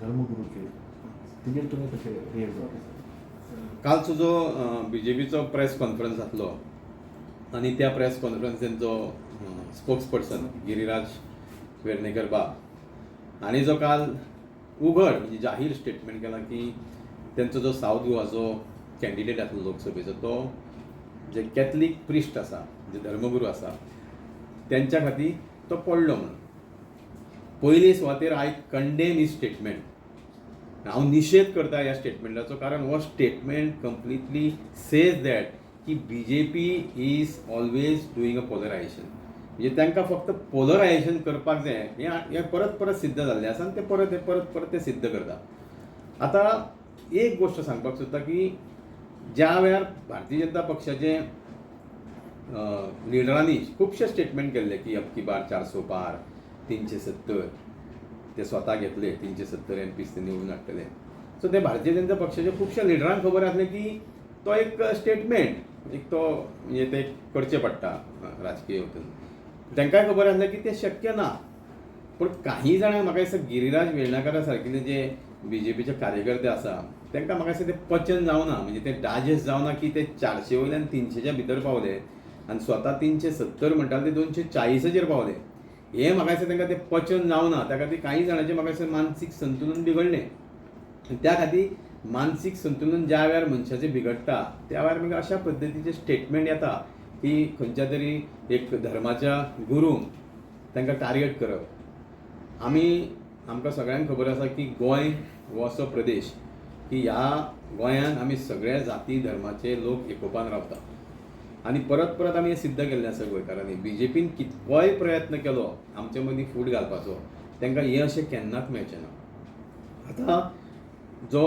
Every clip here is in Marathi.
धर्मगुरूचे. तेजेर तुमी कशें रिएक्ट जाता कालचो जो बी जे पीचो प्रेस कॉन्फरन्स जातलो आनी त्या प्रेस कॉन्फरन्सीन जो स्पोक्स पर्सन गिरिराज वेर्णेकर बाब आनी जो काल उघड म्हणजे जाहीर स्टेटमेंट केला की तेंचो जो सावथ गोवाचो कॅन्डिडेट आसलो लोकसभेचो तो जे कॅथलीक प्रिस्ट आसा जे धर्मगुरू आसा त्यांच्या खातीर तो पडलो म्हणून. पयले सुवातेर आय कंडेम ही स्टेटमेंट हांव निशेध करता ह्या स्टेटमेंटाचो कारण हो स्टेटमेंट कंप्लिटली सेज दॅट की B J P is always doing a polarisation म्हणजे तांकां फक्त पोलरायझेशन करपाक जाय हें हें परत परत सिद्ध जाल्लें आसा आनी ते परत हे परत परत ते सिद्ध करता आतां एक गोश्ट सांगपाक सोदता की ज्या वेळार भारतीय जनता पक्षाचे लिडरांनी खुबशे स्टेटमेंट केल्ले की अबकी बार चारसो पार तीनशे सत्तर. ते स्वता घेतले तिनशे सत्तर एम पीस ते निवडून हाडटले सो ते भारतीय जनता पक्षाच्या खुबशा लिडरांक खबर आसलें की तो एक स्टेटमेंट एक तो म्हणजे ते करचें पडटा राजकीय हितून तांकांय खबर आसलें की तें शक्य ना. पूण काही जाणांक म्हाका दिसता गिरिराज वेर्णाकारा सारकिले जे बी जे पीचे कार्यकर्ते आसा तांकां म्हाका दिसता तें पचन जावना म्हणजे ते डायजेस्ट जावना की ते चारशे वयल्यान तिनशेच्या भितर पावले आनी स्वता तिनशे सत्तर म्हणटाले ते दोनशे चाळीसाचेर पावले हे म्हाका दिसता तांकां तें पचन जावना त्या खातीर कांय जाणांचें म्हाका दिसता मानसीक संतुलन बिगडलें त्या खातीर मानसीक संतुलन ज्या वेळार मनशाचें बिगडटा त्या वेळार मागीर म्हणजे अशा पद्दतीचे स्टेटमेंट येता की खंयच्या तरी एक धर्माच्या गुरूंक तांकां टार्गेट करप आमी आमकां सगळ्यांक खबर आसा की गोंय हो असो प्रदेश की ह्या गोंयांत आमी सगळे जाती धर्माचे लोक एकोपान रावतात आनी परत परत आमी हें सिद्ध केल्लें आसा गोंयकारांनी. बी जे पीन कितकोय प्रयत्न केलो आमचे मदीं फूट घालपाचो तांकां हें अशें केन्नाच मेळचें ना. आतां जो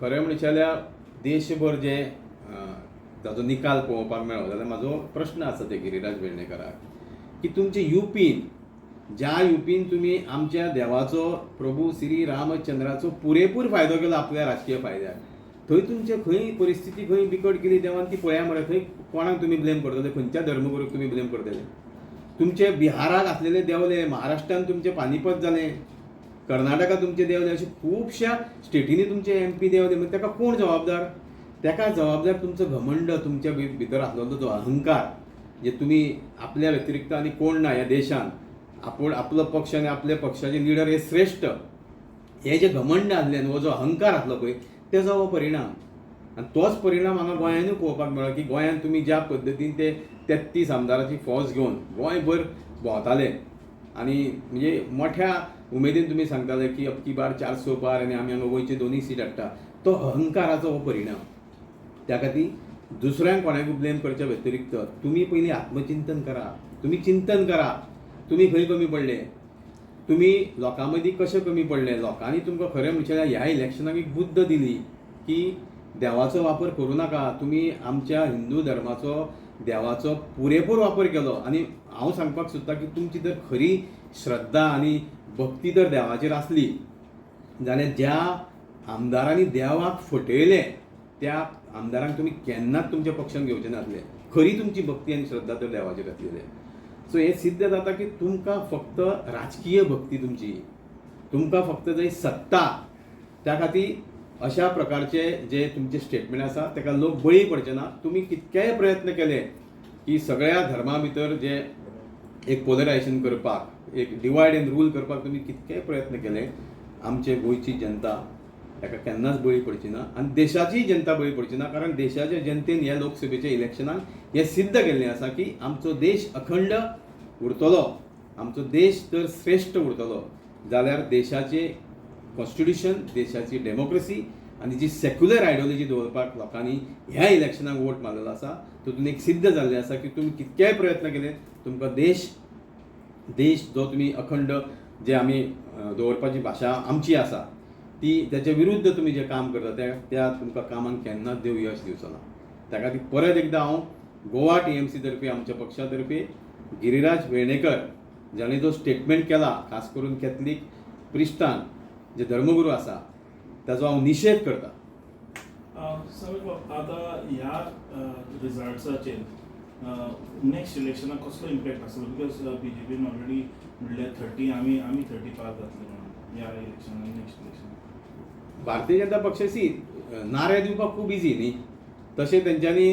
खरें म्हणचे जाल्यार देशभर जे ताजो ताचो निकाल पळोवपाक मेळ्ळो जाल्यार म्हाजो प्रश्न आसा ते गिरिराज वेर्णेकाराक की तुमचे युपीन ज्या युपीन तुमी आमच्या देवाचो प्रभू श्री रामचंद्राचो पुरेपूर फायदो केलो आपल्या राजकीय फायद्याक थंय तुमचे खंय परिस्थिती खंय बिकट केली देवान ती पळया मरे खंय कोणाक तुमी ब्लेम करतले खंयच्या धर्मगुरूक तुमी ब्लेम करतले? तुमचे बिहाराक आसलेले देवले महाराष्ट्रान तुमचे पानिपत जालें कर्नाटका तुमचे देवले अशे खुबश्या स्टेटींनी तुमचे एम पी देवले म्हणजे ताका कोण जबाबदार? ताका जबाबदार तुमचो घमंड तुमच्या भितर आसलेलो जो अहंकार जे तुमी आपल्या व्यतिरिक्त आनी कोण ना ह्या देशान आपूण आपलो पक्ष आनी आपल्या पक्षाचे लिडर हे श्रेश्ठ हे जे घमंड आसले न्हू, हो जो अहंकार आसलो पळय तेजो हो परिणाम. आनी तोच परिणाम हांगा गोंयानूय पळोवपाक मेळ्ळो की गोंयांत तुमी ज्या पद्दतीन ते तेत्तीस आमदाराची फौज घेवन गोंयभर भोंवताले. आनी म्हणजे मोठ्या उमेदीन तुमी सांगताले की अबकी बार चारसो पार आनी आमी हांगा गोंयची दोनूय सीट हाडटा तो अहंकाराचो हो परिणाम. त्या खातीर दुसऱ्यांक कोणाकूय ब्लेम करच्या व्यतिरिक्त तुमी पयलीं आत्मचिंतन करा. तुमी चिंतन करा. तुमी खंय कमी पडले. तुमी लोकां मदीं कशें कमी पडले? लोकांनी तुमकां खरें म्हणचे ह्या इलेक्शनाक एक बुद्द दिली की देवाचो वापर करूं नाका. तुमी आमच्या हिंदू धर्माचो देवाचो पुरेपूर वापर केलो. आनी हांव सांगपाक सोदतां की तुमची जर खरी श्रद्धा आनी भक्ती जर देवाचेर आसली. जाल्यार ज्या आमदारांनी देवाक फटयले त्या आमदारांक तुमी केन्नाच तुमच्या पक्षान घेवचे नासले. खरी तुमची भक्ती आनी श्रद्धा तर देवाचेर आसलेली सो हें सिद्ध जाता की तुमकां फक्त राजकीय भक्ती तुमची. तुमकां फक्त जंय सत्ता त्या खातीर अशा प्रकारचे जे तुमचे स्टेटमेंट आसा ताका लोक बळी पडचे ना. तुमी कितकेय प्रयत्न केले की सगळ्या धर्मा भितर जे एक पोलरायझेशन करपाक एक डिवायड एंड रूल करपाक तुमी कितकेय प्रयत्न केले? आमचे गोंयची जनता ताका केन्नाच बळी पडची ना. आनी देशाची जनता बळी पडची ना. कारण देशाच्या जनतेन ह्या लोकसभेच्या इलेक्शनाक हें सिद्ध केल्लें आसा की आमचो देश अखंड उरतलो. आमचो देश तर श्रेश्ठ उरतलो. जाल्यार देशाचे कॉन्स्टिट्युशन देशाची डेमोक्रेसी आनी जी सेक्युलर आयडियोलॉजी दवरपाक लोकांनी ह्या इलेक्शनाक वोट मारलेलो आसा तातूंत एक सिद्ध जाल्लें आसा की तुमी कितकेय प्रयत्न केले तुमकां देश देश जो तुमी अखंड जे आमी दवरपाची भाशा आमची आसा ती त्याच्या विरुद्ध तुमी जें काम करता त्या त्या तुमकां कामांक केन्नाच देव यश दिवचो ना. त्या खातीर परत एकदां हांव गोवा टी एम सी तर्फे आमच्या पक्षा तर्फे गिरिराज वेर्णेकर जाणें जो स्टेटमेंट केला खास करून कॅथलीक प्रिस्तान जे धर्मगुरू आसा ताचो हांव निशेध करता. आतां ह्या रिजल्ट्साचेर नेक्स्ट इलेक्शनाक कसलो इम्पॅक्ट आसलो because B J pin already म्हणलें थर्टी आमी आमी थर्टी पास जातले म्हणून ह्या इलेक्शनाक नेक्स्ट इलेक्शनाक भारतीय जनता पक्षाशी नारे दिवपाक खूब इजी न्ही? तशें तेंच्यांनी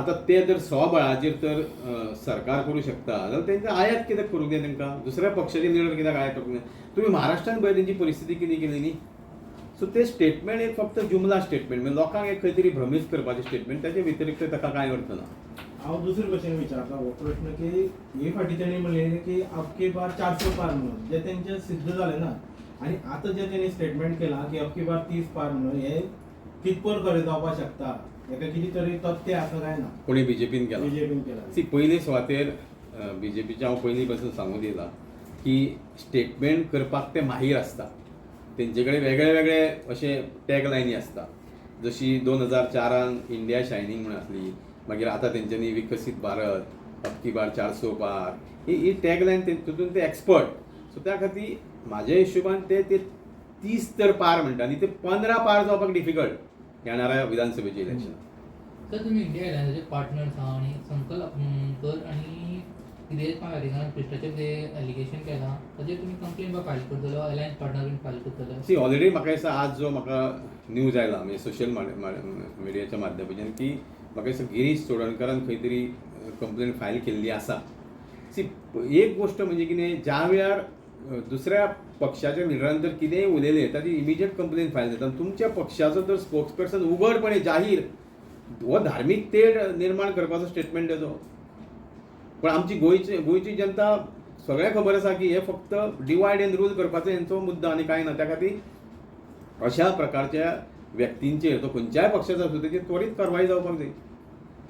आतां ते जर स्वबळाचेर तर सरकार करूं शकता जाल्यार तेंचे आयात कित्याक करूंक जाय तेंकां दुसऱ्या पक्षाचे लिडर कित्याक आयात करूंक जाय तुमी महाराष्ट्रान पळय तेंची परिस्थिती कितें केली न्ही? सो ते स्टेटमेंट एक फक्त जुमला स्टेटमेंट म्हणजे लोकांक एक खंय तरी भ्रमीत करपाचें स्टेटमेंट ताचे व्यतिरिक्त ताका कांय अर्थ ना हांव दुसरे भशेन विचारता हो प्रश्न की हे फाटी तेणी म्हणलें की आपके पार चारशे पार म्हणून जे तेंचे सिद्ध जालें ना आनी आतां जे तेणी स्टेटमेंट केलां की अबकी बार तीस पार म्हणून हे कितपर खरें जावपाक शकता? हेका कितें तरी तथ्य आसा काय ना? कोणी बीजेपीन केला? बीजेपीन केला. सी पयले सुवातेर बी जे पीचे हांव पयलीं पासून सांगून दिलां की स्टेटमेंट करपाक ते माहीर आसता तेंचे कडेन वेगळे वेगळे अशे टॅगलायनी आसता जशी दोन हजार चारान इंडिया शायनींग म्हणून आसली मागीर आतां तेंच्यांनी विकसीत भारत अबकी बार चारसो पार ही ही टॅगलायन तितून ते एक्सपर्ट सो त्या खातीर म्हाज्या हिशोबान ते ते तीस तर पार म्हणटा आनी ते पंदरा पार जावपाक डिफिकल्ट येणाऱ्या विधानसभेचे इलेक्शनाक तर तुम्ही इंडिया एलायन्साचे पार्टनर्स आहा आणि संकल्प कर आणि कितें भ्रष्टाचार जे एलिगेशन केलां. ताजेर तुमी कंप्लेन बा फायल करतलो अलायन्स पार्टनर बीन फायल करतलो सी ऑलरेडी म्हाका दिसता आज जो म्हाका न्यूज आयला म्हणजे सोशल मिडियाच्या माध्यमाच्यान की म्हाका दिसता गिरीश चोडणकरान खंय तरी कंप्लेन फायल केल्ली आसा. सी एक गोश्ट म्हणजे कितें ज्या वेळार दुसऱ्या पक्षाच्या लिडरान जर कितेंय उलयलें ताची इमिजिएट कंप्लेन फायल जाता आनी तुमच्या पक्षाचो जर स्पोक्स पर्सन उघडपणे जाहीर हो धार्मीक तेड निर्माण करपाचो स्टेटमेंट तेजो पण आमची गोंयची गोंयची जनता सगळ्यांक खबर आसा की हे फक्त डिवायड एंड रूल करपाचो हेंचो मुद्दा आनी कांय ना. त्या खातीर अशा प्रकारच्या व्यक्तींचेर तो खंयच्याय पक्षाचो आसूं तेचेर त्वरीत कारवाई जावपाक जाय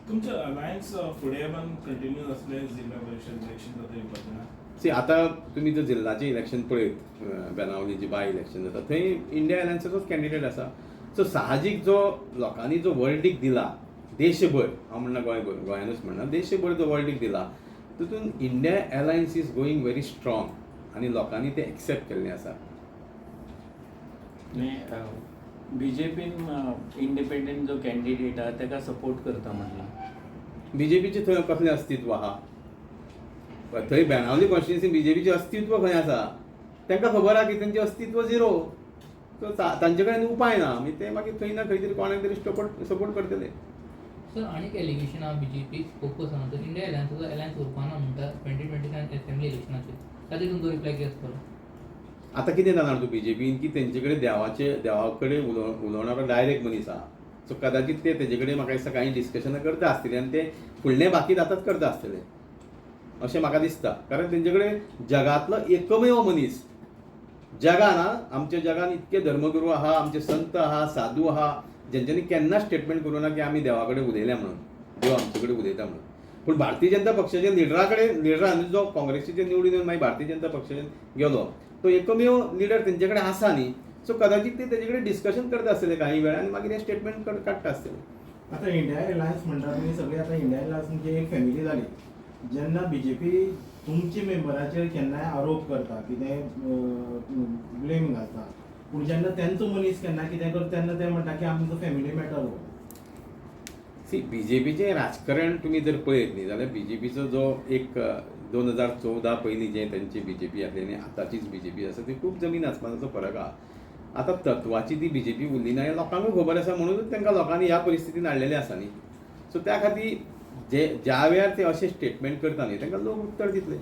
तुमचे अलायन्स फुडें कंटिन्यू असले जिल्हा परिषद इलेक्शन जाता सी आतां तुमी जर जिल्ल्याचें इलेक्शन पळयत बेनावली जी बाय इलेक्शन जाता थंय इंडिया एलायन्साचोच कॅन्डिडेट आसा सो साहजीक जो लोकांनी जो वर्ल्डीक दिला देशभर हांव म्हणना गोंयभर गोंयानूच म्हणना देशभर जो वर्ल्डीक दिला तितून India alliance is going very strong आनी लोकांनी ते एक्सेप्ट केल्लें आसा बीजेपीन इंडिपेंडंट जो कॅन्डिडेट आहा ताका सपोर्ट करता म्हटलं. बीजेपीचे थंय कसलें अस्तित्व आहा थंय बेनावली कॉन्स्टिट्युन्सी बीजेपीचें अस्तित्व खंय आसा तांकां खबर आहा की तेंचें अस्तित्व झिरो सो ता- तांचे कडेन उपाय ना. आमी ते मागीर थंय ना खंय तरी कोणाक तरी सपोर्ट सपोर्ट करतले सर आनीक एलिगेशन आहा बीजेपी फोकस आहा तर इंडिया एलायन्साचो एलायन्स उरपाना म्हणटा ट्वेंटी ट्वेंटी सेवन असेंब्ली इलेक्शनाचेर ताजेर तुमचो रिप्लाय कितें आसतलो आतां कितें जाणार तूं बीजेपीन की तेंचे कडेन देवाचे देवा कडेन उलोव उलोवणारो डायरेक्ट मनीस आहा सो कदाचित ते तेजे कडेन म्हाका दिसता काही डिस्कशनां करता आसतलीं आनी ते फुडलें बाकी जाताच करता आसतले अशें म्हाका दिसता. कारण तेंचे कडेन जगांतलो एकमेव मनीस. जगान आ आमच्या जगान इतके धर्मगुरू आहा आमचे संत आहा साधू आहा जेंच्यांनी केन्ना स्टेटमेंट करूं ना की आमी देवा कडेन उलयल्या म्हणून. देव आमचे कडेन उलयता म्हणून. पूण भारतीय जनता पक्षाच्या लिडरा कडेन लिडरान जो काँग्रेसीचे निवडून येवन मागीर भारतीय जनता पक्षाच्यान गेलो तो एकमेव लिडर तेंचे कडेन आसा न्ही सो कदाचित ते तेजे कडेन डिस्कशन करता आसतले काही वेळा आनी मागीर हे स्टेटमेंट काडटा आसतले आतां इंडिया एलायन्स म्हणटा तुमी सगळी आतां इंडिया एलायन्स म्हणजे एक फॅमिली जाली जेन्ना बीजेपी तुमचे मेंबराचेर केन्नाय आरोप करता कितें ब्लेम घालता पूण जेन्ना तेंचो मनीस केन्ना कितें करता तेन्ना ते म्हणटा की आमचो फॅमिली मॅटर बी जे पीचें राजकारण तुमी जर पळयत न्ही जाल्यार बी जे पीचो जो एक दोन हजार चौदा पयलीं जे तेंची पी आसली आनी आतांचीच पी आसा ती खूब जमीन आसमानाचो फरक आहा. आतां तत्वाची ती बी जे पी उरली ना हें लोकांकूय खबर आसा म्हणूनच तांकां लोकांनी ह्या परिस्थितीन हाडलेले आसा न्ही. सो त्या खातीर जे ज्या वेळार ते अशें स्टेटमेंट करता न्ही तांकां लोक उत्तर दितले